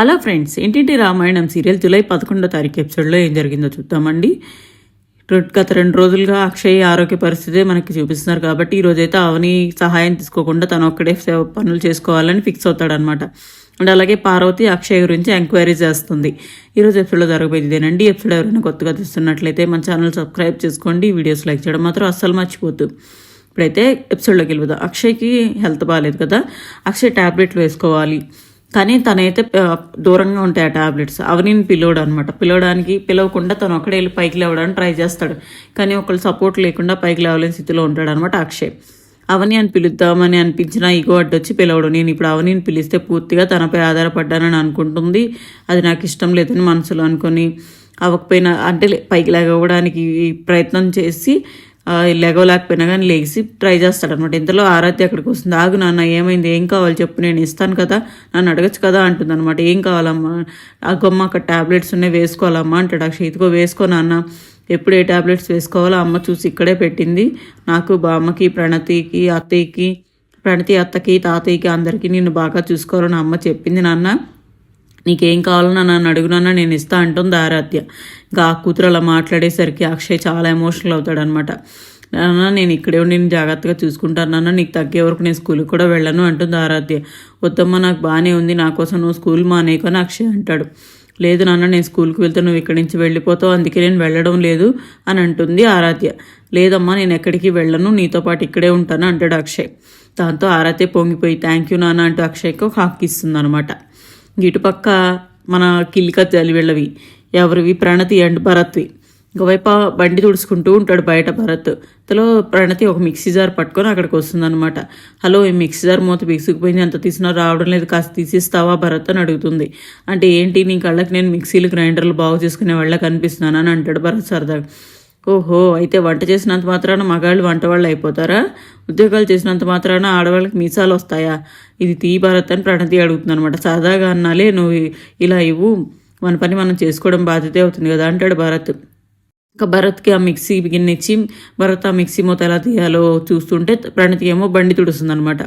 Hello friends ఇంటింటి Ramayanam serial July పదకొండో తారీఖు ఎపిసోడ్లో ఏం జరిగిందో చూద్దామండి. గత రెండు రోజులుగా అక్షయ్ ఆరోగ్య పరిస్థితి మనకి చూపిస్తున్నారు కాబట్టి ఈరోజైతే అవని సహాయం తీసుకోకుండా తను ఒక్కడే సేవ పనులు చేసుకోవాలని ఫిక్స్ అవుతాడనమాట అండ్ అలాగే పార్వతి అక్షయ్ గురించి ఎంక్వైరీ చేస్తుంది. ఈరోజు ఎపిసోడ్లో జరగబోయేది ఇదేనండి. ఎపిసోడ్ ఎవరైనా కొత్తగా చూస్తున్నట్లయితే మన ఛానల్ సబ్స్క్రైబ్ చేసుకోండి. వీడియోస్ లైక్ చేయడం మాత్రం అస్సలు మర్చిపోద్దు ఇప్పుడైతే ఎపిసోడ్లోకి వెళ్ళిపోదాం. అక్షయ్కి హెల్త్ బాగాలేదు కదా. అక్షయ్ ట్యాబ్లెట్లు వేసుకోవాలి. కానీ తనైతే దూరంగా ఉంటాయి ఆ టాబ్లెట్స్. అవనీని పిలవడు అనమాట పిలవడానికి పిలవకుండా తను ఒక్కడే వెళ్ళి పైకి లేవడానికి ట్రై చేస్తాడు. కానీ ఒకళ్ళు సపోర్ట్ లేకుండా పైకి లేవలేని స్థితిలో ఉంటాడు అనమాట అక్షయ్. అవని అని పిలుద్దామని అనిపించిన ఈగో అడ్డొచ్చి పిలవడు. నేను ఇప్పుడు అవనిని పిలిస్తే పూర్తిగా తనపై ఆధారపడ్డానని అనుకుంటుంది. అది నాకు ఇష్టం లేదని మనసులో అనుకొని అవ్వకపోయినా అంటే లే- పైకి లేగవడానికి ప్రయత్నం చేసి ఆ, కానీ లేచి ట్రై చేస్తాడనమాట ఇంతలో ఆరాధ్య అక్కడికి వస్తుంది. ఆగు నాన్న ఏమైంది? ఏం కావాలి చెప్పు నేను ఇస్తాను కదా నన్ను అడగచ్చు కదా అంటుందన్నమాట. ఏం కావాలమ్మా? ఆ గొమ్మ అక్కడ ట్యాబ్లెట్స్ ఉన్నాయి వేసుకోవాలమ్మా అంటాడు. అక్షయ్ ఇదిగో వేసుకో నాన్న. ఎప్పుడు ఏ టాబ్లెట్స్ వేసుకోవాలో అమ్మ చూసి ఇక్కడే పెట్టింది. నాకు బామ్మకి ప్రణతికి అత్తయ్యకి ప్రణతి అత్తకి తాతయ్యకి అందరికీ నేను బాగా చూసుకోవాలని అమ్మ చెప్పింది నాన్న. నీకేం కావాలన్నా నన్ను అడుగునన్నా నేను ఇస్తా అంటుంది ఆరాధ్య. ఇంకా ఆ కూతురు అలా మాట్లాడేసరికి అక్షయ్ చాలా ఎమోషనల్ అవుతాడనమాట నాన్న నేను ఇక్కడే ఉండి నేను జాగ్రత్తగా చూసుకుంటాను నాన్న నీకు తగ్గే వరకు నేను స్కూల్కి కూడా వెళ్ళను అంటుంది ఆరాధ్య. వద్దమ్మ నాకు బాగానే ఉంది నా కోసం నువ్వు స్కూల్ మానేయకొని అక్షయ్ అంటాడు. లేదు నాన్న నేను స్కూల్కి వెళ్తే నువ్వు ఇక్కడి నుంచి వెళ్ళిపోతావు అందుకే నేను వెళ్ళడం లేదు అని అంటుంది ఆరాధ్య. లేదమ్మా నేను ఎక్కడికి వెళ్ళను నీతో పాటు ఇక్కడే ఉంటాను అంటాడు అక్షయ్. దాంతో ఆరాధ్య పొంగిపోయి థ్యాంక్ యూ నాన్న అంటూ అక్షయ్కి ఒక హక్ ఇస్తుంది అనమాట ఇటుపక్క మన కిల్లిక వీళ్ళవి. ఎవరివి? ప్రణతి అండ్ భరత్వి. ఇంకోవైపు బండి తుడుచుకుంటూ ఉంటాడు బయట భరత్. తలో ప్రణతి ఒక మిక్సీ జార్ పట్టుకొని అక్కడికి వస్తుందన్నమాట. హలో ఈ మిక్సీ జార్ మూత బిగుసుకుపోయింది. ఎంత తీసినా రావడం లేదు. కాస్త తీసిస్తావా? భరత్ అని అడుగుతుంది. అంటే ఏంటి? నీ కళ్ళకి నేను మిక్సీలు గ్రైండర్లు బాగు చేసుకునే వాళ్ళకి కనిపిస్తున్నాను అని అంటాడు భరత్ సరదాగా. ఓహో అయితే వంట చేసినంత మాత్రాన మగాళ్ళు వంట వాళ్ళు అయిపోతారా? ఉద్యోగాలు చేసినంత మాత్రాన ఆడవాళ్ళకి మీసాలు వస్తాయా? ఇది తీ భారత్ అని ప్రణతి అడుగుతుంది అనమాట అన్నాలే నువ్వు ఇలా ఇవ్వు మన పని మనం చేసుకోవడం బాధ్యతే అవుతుంది కదా అంటాడు భరత్. ఇంకా భరత్కి ఆ మిక్సీ గిన్నె ఇచ్చి భరత్ ఆ మిక్సీ మూత ఎలా తీయాలో చూస్తుంటే ప్రణతి ఏమో బండి తుడుస్తుంది అనమాట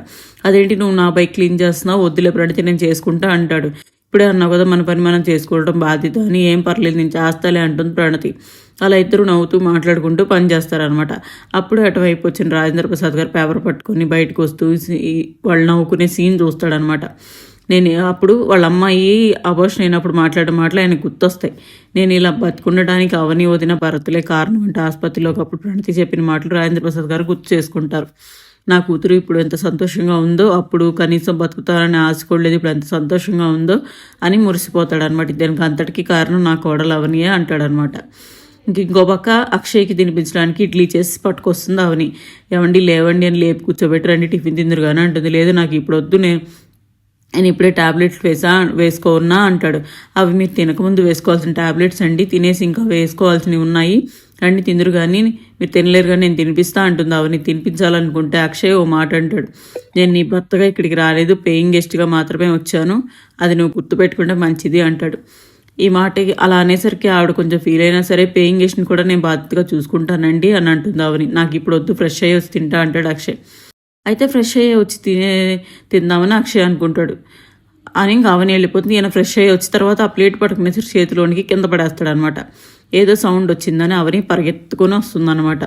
అదేంటి నువ్వు నా బైక్ క్లీన్ చేస్తున్నావు? వద్దులే ప్రణతి నేను చేసుకుంటా అంటాడు. ఇప్పుడే అన్నావు కదా మన పని మనం చేసుకోవడం బాధ్యత అని. ఏం పర్లేదు నేను చేస్తాలే అంటుంది ప్రణతి. అలా ఇద్దరు నవ్వుతూ మాట్లాడుకుంటూ పని చేస్తారనమాట అప్పుడు అటువైపు వచ్చిన రాజేంద్ర ప్రసాద్ గారు పేపర్ పట్టుకొని బయటకు వస్తూ వాళ్ళు నవ్వుకునే సీన్ చూస్తాడనమాట నేను అప్పుడు వాళ్ళ అమ్మాయి అబోషన్ అయినప్పుడు మాట్లాడే మాటలు ఆయన గుర్తొస్తాయి. నేను ఇలా బతుకుండడానికి అవని వదిన భరతులే కారణం అంటే ఆసుపత్రిలో ఒకప్పుడు ప్రణతి చెప్పిన మాటలు రాజేంద్ర ప్రసాద్ గారు గుర్తు చేసుకుంటారు. నా కూతురు ఇప్పుడు ఎంత సంతోషంగా ఉందో అప్పుడు కనీసం బతుకుతారని ఆశ కూడా లేదు ఇప్పుడు ఎంత సంతోషంగా ఉందో అని మురిసిపోతాడు అనమాట దీనికి అంతటికీ కారణం నా కోడలు అవనియే అంటాడనమాట ఇంక ఇంకో పక్క అక్షయ్కి తినిపించడానికి ఇడ్లీ చేసి పట్టుకొస్తుంది అవని. ఏమండి లేవండి అని లేపి కూర్చోబెట్టరండి టిఫిన్ తిందరు కానీ అంటుంది. లేదు నాకు ఇప్పుడు వద్దు నేను నేను ఇప్పుడే టాబ్లెట్స్ వేసా వేసుకోన్నా అంటాడు. అవి మీరు తినకముందు వేసుకోవాల్సిన టాబ్లెట్స్ అండి తినేసి ఇంకా వేసుకోవాల్సినవి ఉన్నాయి. రండి తిందురు కానీ మీరు తినలేరు కానీ నేను తినిపిస్తా అంటుంది అవని తినిపించాలనుకుంటే అక్షయ్ ఓ మాట అంటాడు. నేను నీ భర్తగా ఇక్కడికి రాలేదు. పేయింగ్ గెస్ట్గా మాత్రమే వచ్చాను. అది నువ్వు గుర్తుపెట్టుకుంటే మంచిది అంటాడు. ఈ మాటకి అలా అనేసరికి ఆవిడ కొంచెం ఫీల్ అయినా సరే పేయింగ్ గెస్ట్ని కూడా నేను బాధ్యతగా చూసుకుంటానండి అని అంటుంది అవని నాకు ఇప్పుడు వద్దు ఫ్రెష్ అయ్యి వచ్చి తింటా అంటాడు అక్షయ్. అయితే ఫ్రెష్ అయ్యి వచ్చి తినే తిందామని అక్షయ్ అనుకుంటాడు. అని ఇంకా అవని వెళ్ళిపోతుంది. ఈయన ఫ్రెష్ అయ్యి వచ్చిన తర్వాత ఆ ప్లేట్ పట్టుకునేసి చేతిలోనికి కింద పడేస్తాడు అనమాట ఏదో సౌండ్ వచ్చిందని అవని పరిగెత్తుకొని వస్తుందన్నమాట.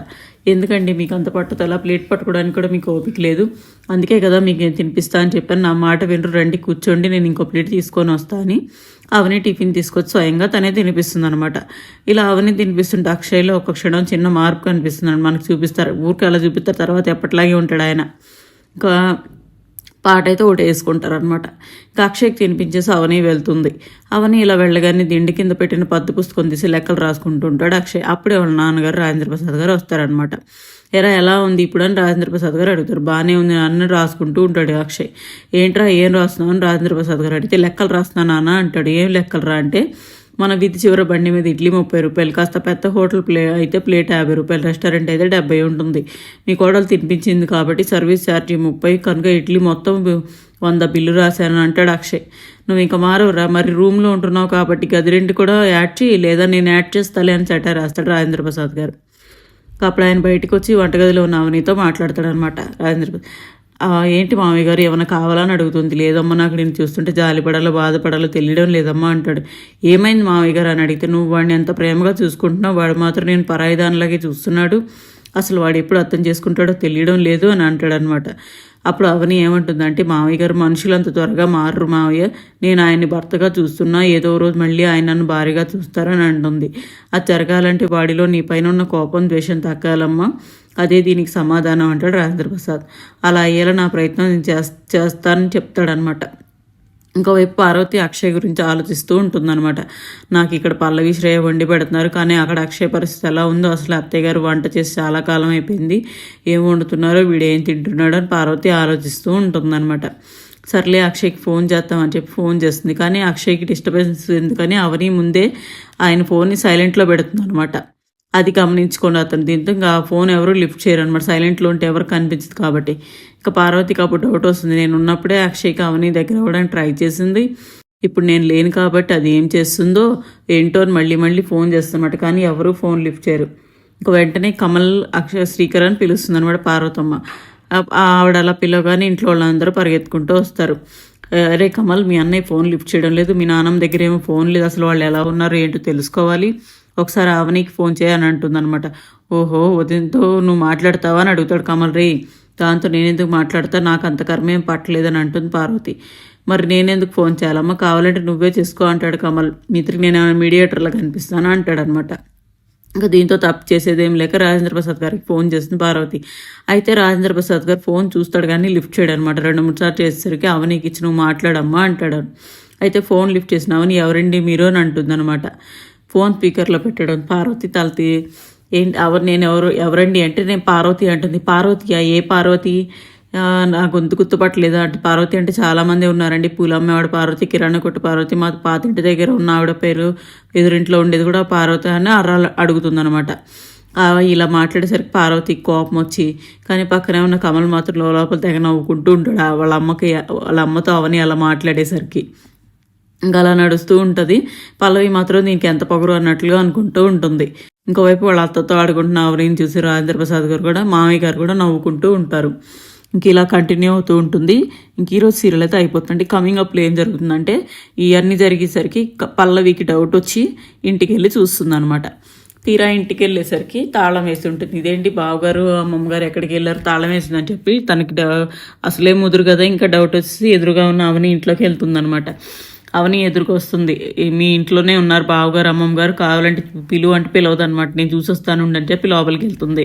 ఎందుకండి మీకు అంత పట్టుదల? ప్లేట్ పట్టుకోవడానికి కూడా మీకు ఓపిక లేదు. అందుకే కదా మీకు నేను తినిపిస్తా అని చెప్పాను. నా మాట వినరు. రండి కూర్చోండి నేను ఇంకో ప్లేట్ తీసుకొని వస్తా అని అవని టిఫిన్ తీసుకొచ్చి స్వయంగా తనే తినిపిస్తుంది అనమాట ఇలా అవని తినిపిస్తుంటే అక్షయ్లో ఒక క్షణం చిన్న మార్పు కనిపిస్తుంది మనకు చూపిస్తారు. ఊరికి అలా చూపిస్తారు. తర్వాత ఎప్పటిలాగే ఉంటాడు ఆయన. ఇంకా పాట అయితే ఒకటి వేసుకుంటారు అనమాట ఇంకా అక్షయ్కి తినిపించేసి అవని వెళ్తుంది. అవని ఇలా వెళ్ళగానే దిండి కింద పెట్టిన పద్దు పుస్తకం తీసి లెక్కలు రాసుకుంటూ ఉంటాడు అక్షయ్. అప్పుడే వాళ్ళ నాన్నగారు రాజేంద్ర ప్రసాద్ గారు వస్తారనమాట ఎరా ఎలా ఉంది? ఇప్పుడు అని రాజేంద్ర ప్రసాద్ గారు అడుగుతారు. బాగానే ఉంది నాన్న రాసుకుంటూ ఉంటాడు అక్షయ్. ఏంట్రా ఏం రాస్తున్నావు అని రాజేంద్ర ప్రసాద్ గారు అడిగితే లెక్కలు రాస్తున్నా నాన్న అంటాడు. ఏం లెక్కలు రా అంటే మన వీధి చివర బండి మీద ఇడ్లీ ముప్పై రూపాయలు కాస్త పెద్ద హోటల్ ప్లే అయితే ప్లేట్ యాభై రూపాయలు రెస్టారెంట్ అయితే డెబ్బై ఉంటుంది. మీ కోడలు తినిపించింది కాబట్టి సర్వీస్ ఛార్జీ ముప్పై కనుక ఇడ్లీ మొత్తం వంద బిల్లు రాశాను అంటాడు అక్షయ్. నువ్వు ఇంకా మారవురా మరి రూమ్లో ఉంటున్నావు కాబట్టి గది రెంట్ కూడా యాడ్ చేయి లేదా నేను యాడ్ చేస్తాలే అని చట్టా రాస్తాడు రాజేంద్ర ప్రసాద్ గారు. అప్పుడు ఆయన బయటకు వచ్చి వంటగదిలో ఉన్న అవనితో మాట్లాడతాడు అనమాట రాజేంద్ర ఏంటి మామయ్య గారు ఏమైనా కావాలని అడుగుతుంది. లేదమ్మా నాకు నేను చూస్తుంటే జాలిపడాలో బాధపడాలో తెలియడం లేదమ్మా అంటాడు. ఏమైంది మామయ్య గారు అని అడిగితే నువ్వు వాడిని ఎంత ప్రేమగా చూసుకుంటున్నావు వాడు మాత్రం నేను పరాయి దానిలాగే చూస్తున్నాడు. అసలు వాడు ఎప్పుడు అర్థం చేసుకుంటాడో తెలియడం లేదు అని అంటాడనమాట. అప్పుడు అవని ఏమంటుందంటే మావయ్య గారు మనుషులు అంత త్వరగా మారరు మావయ్య. నేను ఆయన్ని భర్తగా చూస్తున్నా ఏదో రోజు మళ్ళీ ఆయన నన్ను భారీగా చూస్తారని అంటుంది. అది జరగాలంటే వాడిలో నీ పైన ఉన్న కోపం ద్వేషం తగ్గాలమ్మా. అదే దీనికి సమాధానం అంటాడు రాజేంద్ర ప్రసాద్ అలా అయ్యేలా నా ప్రయత్నం నేను చేస్తానని చెప్తాడనమాట. ఇంకోవైపు పార్వతి అక్షయ్ గురించి ఆలోచిస్తూ ఉంటుందన్నమాట. నాకు ఇక్కడ పల్లవి శ్రేయ వండి పెడుతున్నారు కానీ అక్కడ అక్షయ్ పరిస్థితి ఎలా ఉందో అసలు అత్తయ్య గారు వంట చేసి చాలా కాలం అయిపోయింది. ఏం వండుతున్నారో వీడు ఏం తింటున్నాడో అని పార్వతి ఆలోచిస్తూ ఉంటుందన్నమాట. సర్లే అక్షయ్కి ఫోన్ చేస్తామని చెప్పి ఫోన్ చేస్తుంది కానీ అక్షయ్కి డిస్టర్బెన్స్ ఎందుకని అవని ముందే ఆయన ఫోన్ని సైలెంట్లో పెడుతుంది అనమాట అది గమనించుకోండి అతను దీంతో ఇంకా ఫోన్ ఎవరు లిఫ్ట్ చేయరు అనమాట సైలెంట్లో ఉంటే ఎవరు కనిపించదు కాబట్టి. ఇంకా పార్వతికి అప్పుడు డౌట్ వస్తుంది. నేను ఉన్నప్పుడే అక్షయ్కి అవని దగ్గర అవ్వడానికి ట్రై చేసింది. ఇప్పుడు నేను లేను కాబట్టి అది ఏం చేస్తుందో ఏంటో అని మళ్ళీ మళ్ళీ ఫోన్ చేస్తున్నమాట కానీ ఎవరు ఫోన్ లిఫ్ట్ చేయరు. ఇంకా వెంటనే కమల్ అక్షయ శ్రీకర్ అని పిలుస్తుంది అనమాట పార్వతమ్మ ఆ- ఆవిడ అలా పిలవగానే ఇంట్లో వాళ్ళందరూ పరిగెత్తుకుంటూ వస్తారు. అరే కమల్ మీ అన్నయ్య ఫోన్ లిఫ్ట్ చేయడం లేదు. మీ నాన్నమ్మ దగ్గర ఏమో ఫోన్ లేదు. అసలు వాళ్ళు ఎలా ఉన్నారు ఏంటో తెలుసుకోవాలి. ఒకసారి ఆవనికి ఫోన్ చేయని అంటుందన్నమాట. ఓహో వదినతో నువ్వు మాట్లాడతావా అని అడుగుతాడు కమల్ రే. దాంతో నేనెందుకు మాట్లాడతా? నాకు అంత కర్మేం పట్టలేదని అంటుంది పార్వతి. మరి నేనెందుకు ఫోన్ చేయాలమ్మ? కావాలంటే నువ్వే చేసుకో అంటాడు కమల్. మిత్రికి నేను ఏమైనా మీడియేటర్లా కనిపిస్తాను అంటాడు అనమాట ఇంకా దీంతో తప్పు చేసేదేం లేక రాజేంద్ర ప్రసాద్ గారికి ఫోన్ చేస్తుంది పార్వతి. అయితే రాజేంద్ర ప్రసాద్ గారు ఫోన్ చూస్తాడు కానీ లిఫ్ట్ చేయడు అనమాట రెండు మూడు సార్లు చేసేసరికి అవనీకి ఇచ్చి నువ్వు మాట్లాడమ్మా అంటాడు. అయితే ఫోన్ లిఫ్ట్ చేసిన అవని ఎవరండి మీరు అని అంటుందన్నమాట. ఫోన్ స్పీకర్లో పెట్టడం పార్వతి తలతి. ఏంటి ఎవరు నేను ఎవరు ఎవరండి అంటే నేను పార్వతి అంటుంది. పార్వతియా ఏ పార్వతి? నా గొంతు గుర్తుపట్టలేదు అంటే పార్వతి అంటే చాలామంది ఉన్నారండి. పూలమ్మేవాడు పార్వతి కిరాణా కొట్టు పార్వతి మా పాతింటి దగ్గర ఉన్న ఆవిడ పేరు ఎదురింట్లో ఉండేది కూడా పార్వతి అని అర్ర అడుగుతుందనమాట ఇలా మాట్లాడేసరికి పార్వతి కోపం వచ్చి కానీ పక్కనే ఉన్న కమల్ మాత్రం లోపల తెగ నవ్వుకుంటూ ఉంటాడు. వాళ్ళ అమ్మకి వాళ్ళ అమ్మతో అవని అలా మాట్లాడేసరికి. ఇంకా అలా నడుస్తూ ఉంటుంది. పల్లవి మాత్రం దీనికి ఎంత పొగరు అన్నట్లుగా అనుకుంటూ ఉంటుంది. ఇంకోవైపు వాళ్ళ అత్తతో ఆడుకుంటున్న ఆవరిని చూసి రాజేంద్ర ప్రసాద్ గారు కూడా మామయ్య గారు కూడా నవ్వుకుంటూ ఉంటారు. ఇంక ఇలా కంటిన్యూ అవుతూ ఉంటుంది. ఇంక ఈరోజు సీరియల్ అయితే అయిపోతుంది కమింగ్ అప్లో ఏం జరుగుతుందంటే ఇవన్నీ జరిగేసరికి పల్లవికి డౌట్ వచ్చి ఇంటికి వెళ్ళి చూస్తుంది అనమాట తీరా ఇంటికి వెళ్ళేసరికి తాళం వేసి ఉంటుంది ఇదేంటి బావగారు అమ్మమ్మ గారు ఎక్కడికి వెళ్ళారు తాళం వేసిందని చెప్పి తనకి డ- అసలే ముదురు కదా ఇంకా డౌట్ వచ్చి ఎదురుగా ఉన్న అవని ఇంట్లోకి వెళ్తుందనమాట అవని ఎదుర్కొస్తుంది మీ ఇంట్లోనే ఉన్నారు బావగారు అమ్మమ్మ గారు కావాలంటే పిలువు అంటే పిలవదు అనమాట నేను చూసొస్తాను అని చెప్పి లోపలికి వెళ్తుంది.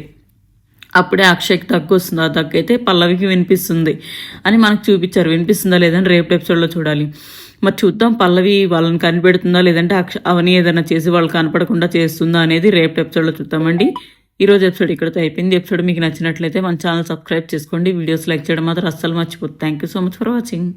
అప్పుడే అక్షయ్కి దగ్గు వస్తుంది. ఆ దగ్గు అయితే పల్లవికి వినిపిస్తుంది అని మనకు చూపించారు. వినిపిస్తుందా లేదని రేపు ఎపిసోడ్లో చూడాలి. మరి చూద్దాం పల్లవి వాళ్ళని కనిపెడుతుందా లేదంటే అక్ష అవని ఏదైనా చేసి వాళ్ళు కనపడకుండా చేస్తుందా అనేది రేపు ఎపిసోడ్లో చూద్దామండి. ఈ రోజు ఎపిసోడ్ ఇక్కడితో అయిపోయింది. ఎపిసోడ్ మీకు నచ్చినట్లయితే మన ఛానల్ సబ్స్క్రైబ్ చేసుకోండి. వీడియోస్ లైక్ చేయడం మాత్రం అస్సలు మర్చిపోతుంది thank you so much for watching